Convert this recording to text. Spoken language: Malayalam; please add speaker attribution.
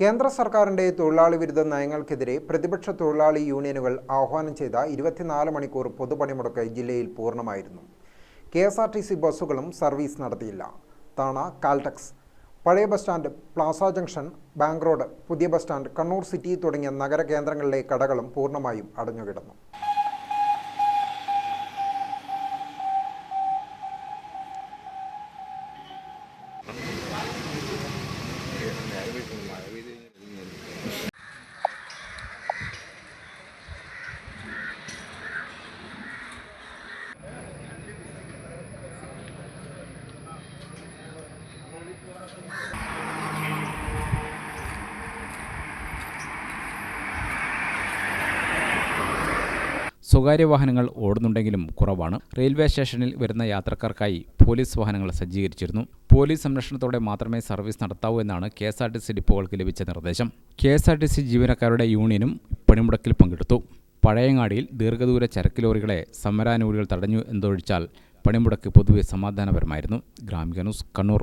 Speaker 1: കേന്ദ്ര സർക്കാരിന്റെ തൊഴിലാളി വിരുദ്ധ നയങ്ങൾക്കെതിരെ പ്രതിപക്ഷ തൊഴിലാളി യൂണിയനുകൾ ആഹ്വാനം ചെയ്ത ഇരുപത്തിനാല് മണിക്കൂർ പൊതുപണിമുടക്ക് ജില്ലയിൽ പൂർണമായിരുന്നു. K S R T C ബസ്സുകളും സർവീസ് നടത്തിയില്ല. താണ കാൽടെക്സ് പഴയ bus stand plaza junction bank road പുതിയ ബസ് സ്റ്റാൻഡ് കണ്ണൂർ സിറ്റി തുടങ്ങിയ നഗര കേന്ദ്രങ്ങളിലെ കടകളും പൂർണമായും അടഞ്ഞുകിടന്നു.
Speaker 2: സ്വകാര്യ വാഹനങ്ങൾ ഓടുന്നുണ്ടെങ്കിലും കുറവാണ്. റെയിൽവേ സ്റ്റേഷനിൽ വരുന്ന യാത്രക്കാർക്കായി പോലീസ് വാഹനങ്ങൾ സജ്ജീകരിച്ചിരുന്നു. പോലീസ് സംരക്ഷണത്തോടെ മാത്രമേ സർവീസ് നടത്താവൂ എന്നാണ് K S R T C ഡിപ്പോകൾക്ക് ലഭിച്ച നിർദ്ദേശം. K S R T C ജീവനക്കാരുടെ യൂണിയനും പണിമുടക്കിൽ പങ്കെടുത്തു. പഴയങ്ങാടിയിൽ ദീർഘദൂര ചരക്ക് ലോറികളെ സമരാനുകൂലികൾ തടഞ്ഞു എന്നതൊഴിച്ചാൽ പണിമുടക്ക് പൊതുവെ സമാധാനപരമായിരുന്നു. Gramika news Kannur.